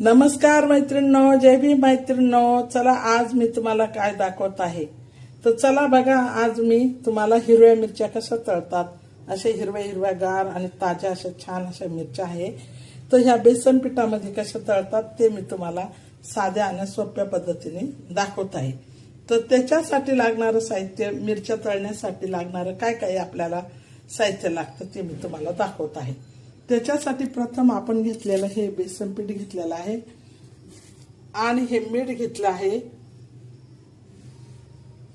नमस्कार मैत्रिणींनो जय भीम मैत्रिणींनो. चला आज मी तुम्हाला काय दाखवत आहे? तर चला बघा आज मी तुम्हाला हिरव्या मिरच्या कशा तळतात. असे हिरव्या हिरव्या गार आणि ताज्या अशा छान अशा मिरच्या आहे. तर ह्या बेसन पिठामध्ये कशा तळतात ते मी तुम्हाला साध्या आणि सोप्या पद्धतीने दाखवत आहे. तर त्याच्यासाठी लागणारं साहित्य मिरच्या तळण्यासाठी लागणारं काय काय आपल्याला साहित्य लागतं ते मी तुम्हाला दाखवत आहे. त्याच्यासाठी प्रथम आपण घेतलेलं हे बेसन पीठ घेतलेलं आहे. आणि हे मीठ घेतलं आहे.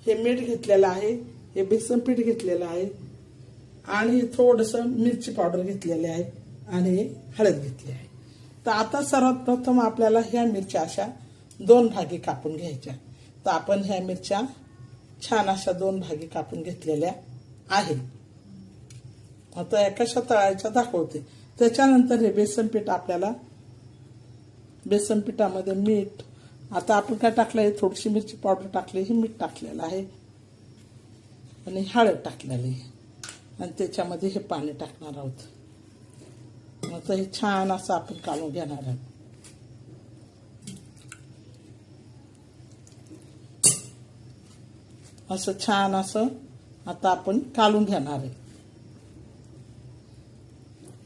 हे मीठ घेतलेलं आहे. हे बेसन पीठ घेतलेलं आहे. आणि थोडंसं मिरची पावडर घेतलेली आहे. आणि हे हळद घेतली आहे. तर आता सर्वात प्रथम आपल्याला ह्या मिरच्या अशा दोन भागी कापून घ्यायच्या. तर आपण ह्या मिरच्या छान अशा दोन भागी कापून घेतलेल्या आहेत. आता या कशा तळायच्या दाखवते. त्याच्यानंतर हे बेसन पीठ आपल्याला बेसन पिठामध्ये मीठ आता आपण काय टाकलं आहे थोडीशी मिरची पावडर टाकली हे मीठ टाकलेलं आहे. आणि हळद टाकलेली आहे. आणि त्याच्यामध्ये हे पाणी टाकणार आहोत. आता हे छान असं आपण काढून घेणार आहोत. असं छान असं आता आपण काढून घेणार आहे.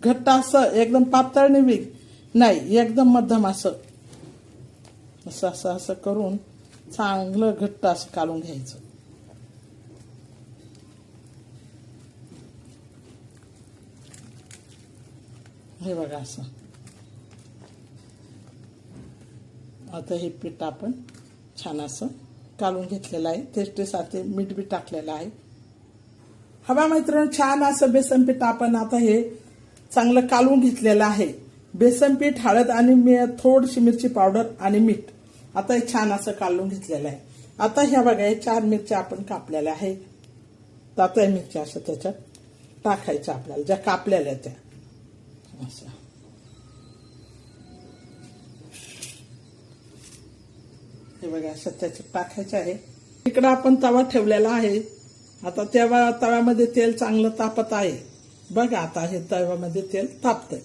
घट्ट असं एकदम पातळ नाही नाही एकदम मध्यम असं. असं असं असं करून चांगलं घट्ट असं काढून घ्यायचं. हे बघा असं. आता हे पीठ आपण छान असं काढून घेतलेलं आहे. टेस्टीसाठी मीठ बी टाकलेलं आहे. हवा मैत्रिणी छान असं बेसन पीठ आपण आता हे चांगलं कालवून घेतलेलं आहे. बेसन पीठ हळद आणि मी थोडीशी मिरची पावडर आणि मीठ. आता हे छान असं कालवून घेतलेलं आहे. आता ह्या बघा हे चार मिरच्या आपण कापलेल्या आहे तर आता या मिरच्या अशा त्याच्यात टाकायच्या आपल्याला ज्या कापलेल्या त्या. असं. हे बघा अशा त्याच्यात टाकायचं आहे. इकडं आपण तवा ठेवलेला आहे. आता तेव्हा तव्यामध्ये तेल चांगलं तापत आहे. बघा आता हे तव्यामध्ये तेल तापतंय.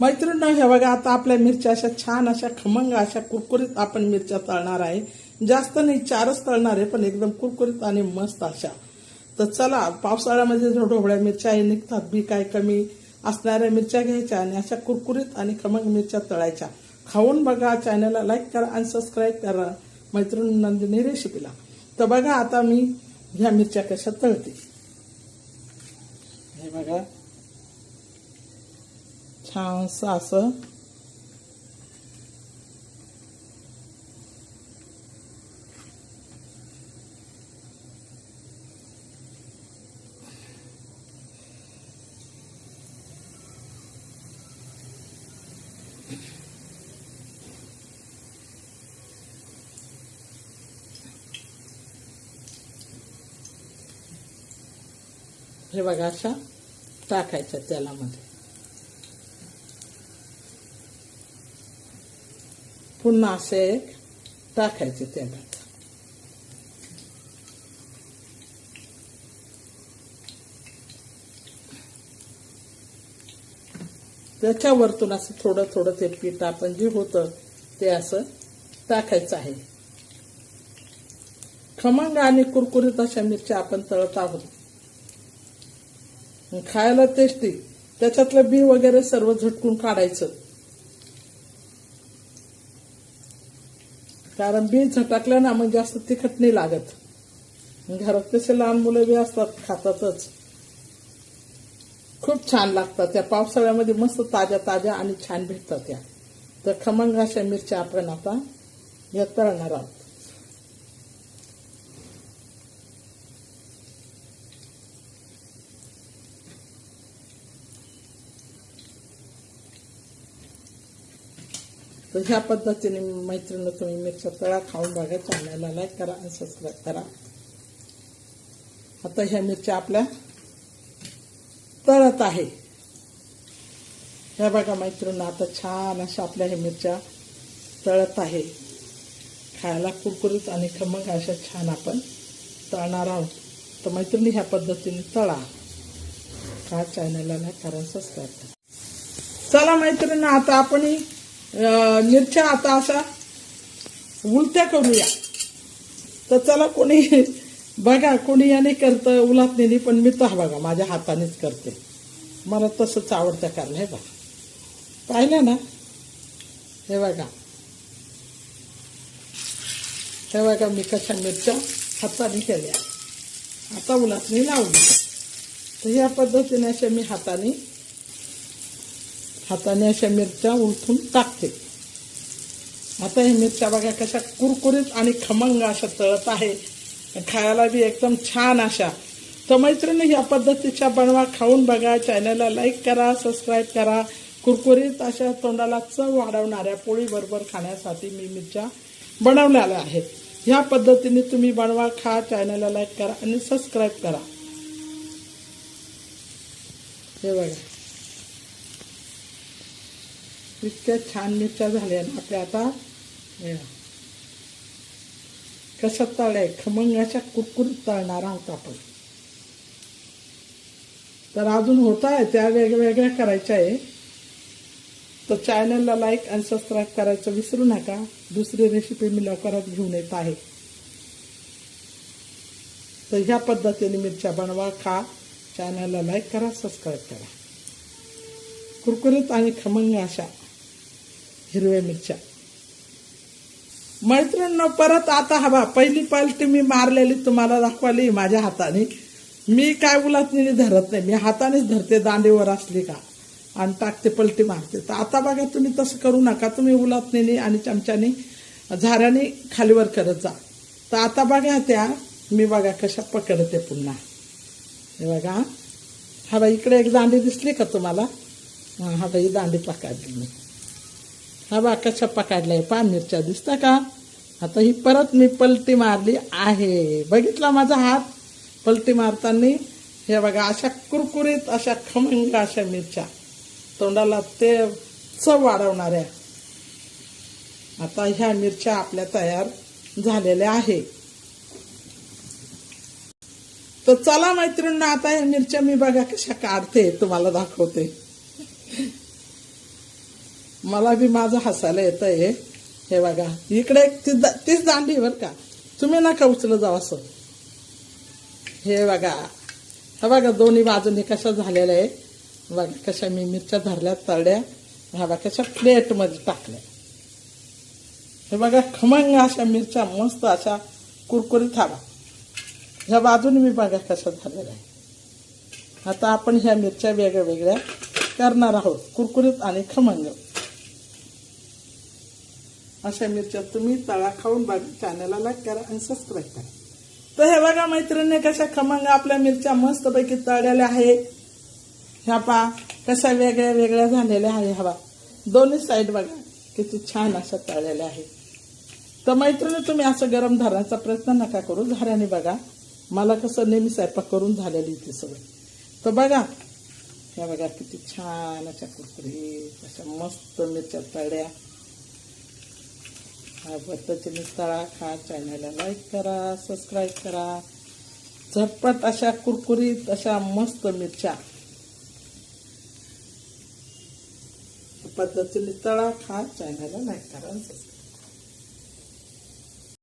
मैत्रिणी हे बघा आता आपल्या मिरच्या अशा छान अशा खमंग अशा कुरकुरीत आपण मिरच्या तळणार आहे. जास्त नाही चारच तळणार आहे पण एकदम कुरकुरीत आणि मस्त अशा. तर चला पावसाळ्यामध्ये जो ढोबळ्या मिरच्या निघतात बी काय कमी असणाऱ्या मिरच्या घ्यायच्या आणि अशा कुरकुरीत आणि खमंग मिरच्या तळायच्या. खाऊन बघा चॅनलला लाईक करा आणि सबस्क्राईब करा. मैत्रिणी नंदिनी रेसिपीला. तर बघा आता मी ह्या मिरच्या कशा तळते. हे बघा. छानसं असं. हे बघा अशा टाकायच्या तेलामध्ये. पुन्हा असे एक टाकायचे तेलात. त्याच्यावरतून असं थोडं थोडं ते पीठ आपण जे होतं ते असं टाकायचं आहे. खमंग आणि कुरकुरीत अशा मिरच्या आपण तळत आहोत. खायला टेस्टी त्याच्यातलं बी वगैरे सर्व झटकून काढायचं. कारण बी झटकलं ना मग जास्त तिखट नाही लागत. घरात कसे लहान मुलं बी असतात खातातच. खूप छान लागतात त्या. पावसाळ्यामध्ये मस्त ताज्या ताज्या आणि छान भेटतात त्या. तर खमंग अशा मिरच्या आपण आता घेत राहणार आहोत. तर ह्या पद्धतीने मैत्रिणी तुम्ही मिरच्या तळा खाऊन बघा चॅनलला लाईक करा आणि सबस्क्राईब करा. आता ह्या मिरच्या आपल्या तळत आहे. ह्या बघा मैत्रिणी आता छान अशा आपल्या ह्या मिरच्या तळत आहे. खायला कुरकुरीत आणि खमंग अशा छान आपण तळणार आहोत. तर मैत्रिणी ह्या पद्धतीने तळा. हा चॅनलला लाईक करा सबस्क्राईब करा. चला मैत्रिणी आता आपण मिरच्या आता अशा उलट्या करूया. तर चला कोणी बघा कोणी याने करतं उलातनेनी पण मी तर बघा माझ्या हातानेच करते. मला तसंच आवडतं कारण हे बघा. पाहिलं ना? हे बघा. हे बघा मी कशा मिरच्या हाताने केल्या. आता उलातनी लावली. तर ह्या पद्धतीने अशा मी हाताने हाताने अशा मिरच्या उलथून टाकते. आता हे मिरच्या बघा कशा कुरकुरीत आणि खमंग अशा तळत आहे. खायला बी एकदम छान अशा. तर मैत्रिणी ह्या पद्धतीच्या बनवा खाऊन बघा. चॅनलला लाईक करा सबस्क्राईब करा. कुरकुरीत अशा तोंडाला चव वाढवणाऱ्या पोळीबरोबर खाण्यासाठी मी मिरच्या बनवलेल्या आहेत. ह्या पद्धतीने तुम्ही बनवा खा चॅनलला लाईक करा आणि सबस्क्राईब करा. हे बघा. इतक्या छान मिरच्या झाल्या आपल्या आता कसं बघा. कशा तळ्या खमंग अशा कुरकुरीत तळणार आहोत आपण. तर अजून होत आहे त्या वेगवेगळ्या करायच्या आहे. तर चॅनलला लाईक आणि सबस्क्राईब करायचं विसरू नका. दुसरी रेसिपी मी लवकरच घेऊन येत आहे. तर ह्या पद्धतीने मिरच्या बनवा खा. चॅनलला लाईक करा सबस्क्राईब करा. कुरकुरीत आणि खमंग अशा. हिरव्या मिरच्या. मैत्रिणीनं परत आता हवा. पहिली पालटी मी मारलेली तुम्हाला दाखवली माझ्या हाताने. मी काय उलातणी धरत नाही. मी हातानेच धरते दांडीवर असली का? आणि टाकते पलटी मारते. तर आता बघा तुम्ही तसं करू नका. तुम्ही उलातणीने आणि चमच्याने झाऱ्याने खालीवर करत जा. तर आता बघा त्या. मी बघा कशा पकडते पुन्हा. हे बघा. हा बाई इकडे एक दांडी दिसली का तुम्हाला? हा बाई दांडी पकडली मी. हा बा कशा पकडलाय पा मिरच्या दिसता का? आता ही परत मी पलटी मारली आहे. बघितला माझा हात? पलटी मारताना हे बघा अशा कुरकुरीत अशा खमंग अशा मिरच्या. तोंडाला ते चव वाढवणाऱ्या. आता ह्या मिरच्या आपल्या तयार झालेल्या आहे. तर चला मैत्रिणींना आता ह्या मिरच्या मी बघा कशा काढते तुम्हाला दाखवते. मला बी माझं हसायला येत आहे हे बघा इकडे एक ती तीच दांडी बरं का. तुम्ही नका उचल जाऊ असं. हे बघा हे बघा दोन्ही बाजूने कशा झालेल्या आहे. बघा कशा मी मिरच्या धरल्या तळल्या. हा बघा कशा प्लेटमध्ये टाकल्या. हे बघा खमंग अशा मिरच्या मस्त अशा कुरकुरीत हवा ह्या बाजूने मी बघा कशा झालेल्या आहे आता आपण ह्या मिरच्या वेगळ्या वेगळ्या करणार आहोत कुरकुरीत आणि खमंग. अशा मिरच्या तुम्ही तळा खाऊन बघा चॅनलला लाईक करा आणि सबस्क्राईब करा. तर हे बघा मैत्रिणी कशा खमंग आपल्या मिरच्या मस्तपैकी तळलेल्या आहे ह्या पा कशा वेगळ्या वेगळ्या झालेल्या आहे हवा दोन्ही साईड बघा किती छान अशा तळलेल्या आहे तर मैत्रिणी तुम्ही असं गरम धरण्याचा प्रयत्न नका करू. झाऱ्याने बघा मला कसं नेहमी स्वयंपाक करून झालेली ती सवय. तर बघा ह्या बघा किती छान अशा कुरकुरीत अशा मस्त मिरच्या तळ्या आवडतं पद्धतीने तळा खा चॅनलला लाईक करा सबस्क्राईब करा. झटपट अशा कुरकुरीत अशा मस्त मिरच्या. पद्धतीने तळा खा चॅनलला लाईक करा सबस्क्राईब